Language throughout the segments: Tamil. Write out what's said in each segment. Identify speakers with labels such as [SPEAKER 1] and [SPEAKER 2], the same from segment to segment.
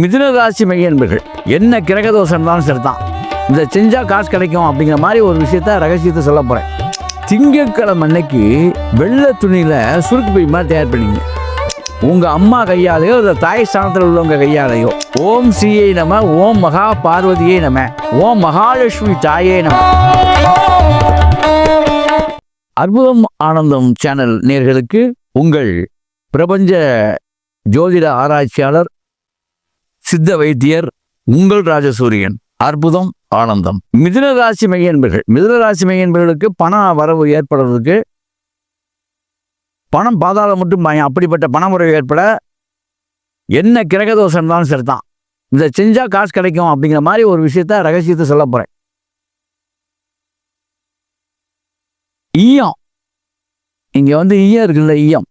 [SPEAKER 1] மிதுன ராசி மையன்பர்கள். என்ன கிரகதோஷம் இருந்தாலும் சரிதான். இதை செஞ்சால் காசு கிடைக்கும் அப்படிங்கிற மாதிரி ஒரு விஷயத்த ரகசியத்தை சொல்ல போகிறேன் திங்கட்கிழமை அன்னைக்கு வெள்ளை துணியில் சுருக்கு பை மாதிரி தயார் பண்ணிங்க. உங்கள் அம்மா கையாலேயோ இல்லை தாய் ஸ்தானத்தில் உள்ளவங்க கையாலையோ ஓம் ஸ்ரீயை நம ஓம் மகா பார்வதியை நம ஓம் மகாலட்சுமி தாயே நம. அற்புதம் ஆனந்தம் சேனல் நேர்களுக்கு உங்கள் பிரபஞ்ச ஜோதிட ஆராய்ச்சியாளர் சித்த வைத்தியர் உங்கள் ராஜசூரியன். அற்புதம் ஆனந்தம். மிதுன ராசி மையன்பர்கள். மிதுன ராசி மையன்பர்களுக்கு பண வரவு ஏற்படுறதுக்கு பணம் பாதாளம் மட்டும் பயம் அப்படிப்பட்ட பண முறை ஏற்பட என்ன கிரகதோஷம் இருந்தாலும் சரிதான். இதை செஞ்சால் காசு கிடைக்கும் அப்படிங்கிற மாதிரி ஒரு விஷயத்த ரகசியத்தை சொல்ல போகிறேன் ஈயம். இங்கே வந்து ஈயம் இருக்குல்ல ஈயம்.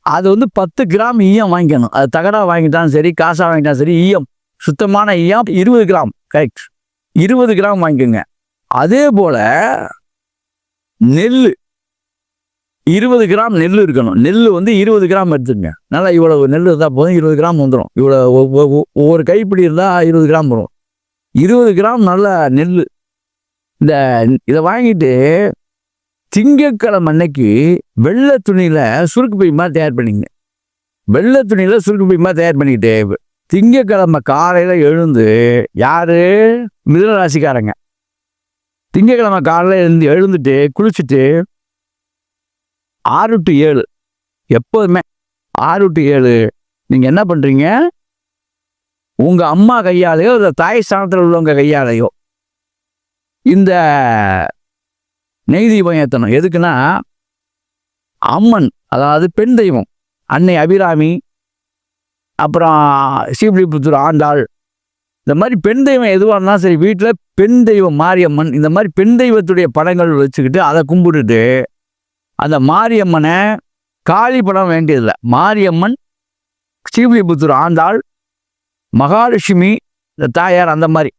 [SPEAKER 1] அது வந்து பத்து கிராம் ஈயம் வாங்கிக்கணும். அது தகடா வாங்கிட்டாலும் சரி காசா வாங்கிட்டாலும் சரி ஈயம். சுத்தமான ஈயம் இருபது கிராம். கரெக்ட் இருபது கிராம் வாங்கிக்கோங்க. அதே போல நெல் இருபது கிராம் நெல் இருக்கணும். நெல் வந்து இருபது கிராம் எடுத்துக்கங்க. நல்லா இவ்வளவு நெல் இருந்தால் போதும் இருபது கிராம் வந்துடும் இவ்வளோ ஒ- ஒவ்வொரு கைப்பிடி இருந்தால் இருபது கிராம் வரும். இருபது கிராம் நல்ல நெல் இந்த இதை வாங்கிட்டு திங்கக்கிழமை அன்னைக்கு வெள்ளை துணியில் சுருக்கு பை தயார் பண்ணிங்க. வெள்ளை துணியில் சுருக்கு பை தயார் பண்ணிக்கிட்டு திங்கக்கிழமை காலையில் எழுந்து யார்? மிதனராசிக்காரங்க ராசிக்காரங்க. காலையில் எழுந்து எழுந்துட்டு குளிச்சுட்டு ஆறு டு ஏழு. எப்போதுமே ஆறு டு ஏழு. நீங்கள் என்ன பண்ணுறீங்க உங்கள் அம்மா கையாலேயோ இல்லை தாய் ஸ்தானத்தில் உள்ளவங்க கையாலேயோ இந்த நெய் தீபம் ஏற்றணும் எதுக்குன்னா அம்மன் அதாவது பெண் தெய்வம் அன்னை அபிராமி அப்புறம் ஸ்ரீவில்லிபுத்தூர் ஆண்டாள் இந்த மாதிரி பெண் தெய்வம் எதுவாக இருந்தாலும் சரி வீட்டில் பெண் தெய்வம் மாரியம்மன் இந்த மாதிரி பெண் தெய்வத்துடைய படங்கள் வச்சுக்கிட்டு அதை கும்பிட்டுட்டு அந்த மாரியம்மனை காளி படம் வேண்டியதில்லை. மாரியம்மன் ஸ்ரீவில்லிபுத்தூர் ஆண்டாள் மகாலட்சுமி இந்த தாயார் அந்த மாதிரி.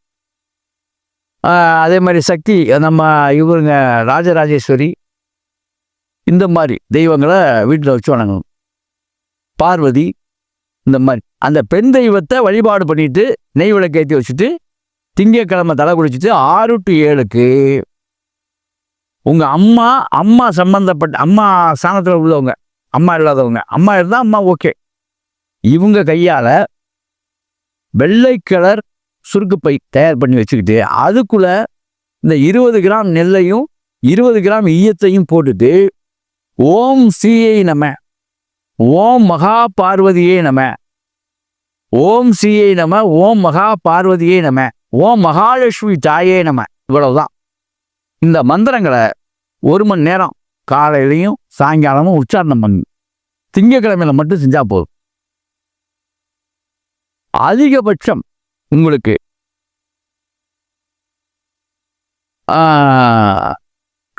[SPEAKER 1] அதே மாதிரி சக்தி நம்ம இவருங்க ராஜராஜேஸ்வரி இந்த மாதிரி தெய்வங்களை வீட்டில் வச்சு வணங்கணும். பார்வதி இந்த மாதிரி. அந்த பெண் தெய்வத்தை வழிபாடு பண்ணிட்டு நெய் விளக்கேற்றி வச்சுட்டு திங்கட்கிழமை தலை குடிச்சிட்டு ஆறு டு ஏழுக்கு உங்கள் அம்மா அம்மா சம்மந்தப்பட்ட அம்மா ஸ்தானத்தில் உள்ளவங்க அம்மா இல்லாதவங்க அம்மா இருந்தால் அம்மா ஓகே. இவங்க கையால் வெள்ளை கலர் சுருக்குப்பை தயார் பண்ணி வச்சுக்கிட்டு அதுக்குள்ள இந்த இருபது கிராம் நெல்லையும் இருபது கிராம் ஈயத்தையும் போட்டுட்டு ஓம் ஸ்ரீயை நம ஓம் மகா பார்வதியே நம ஓம் சீயை நம ஓம் மகா பார்வதியே நம ஓம் மகாலட்சுமி தாயே நம. இவ்வளவுதான். இந்த மந்திரங்களை ஒரு மணி நேரம் காலையிலையும் சாயங்காலமும் உச்சாரணம் பண்ணு. திங்கக்கிழமையில மட்டும் செஞ்சா போதும். அதிகபட்சம் உங்களுக்கு.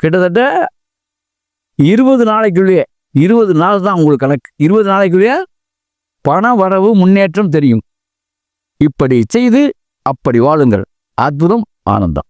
[SPEAKER 1] கிட்டத்தட்ட இருபது நாளைக்குள்ளேயே இருபது நாள் தான் உங்களுக்கு கணக்கு. இருபது நாளைக்குள்ளேயே பண வரவு முன்னேற்றம் தெரியும். இப்படி செய்து அப்படி வாழுங்கள். அற்புதம் ஆனந்தம்.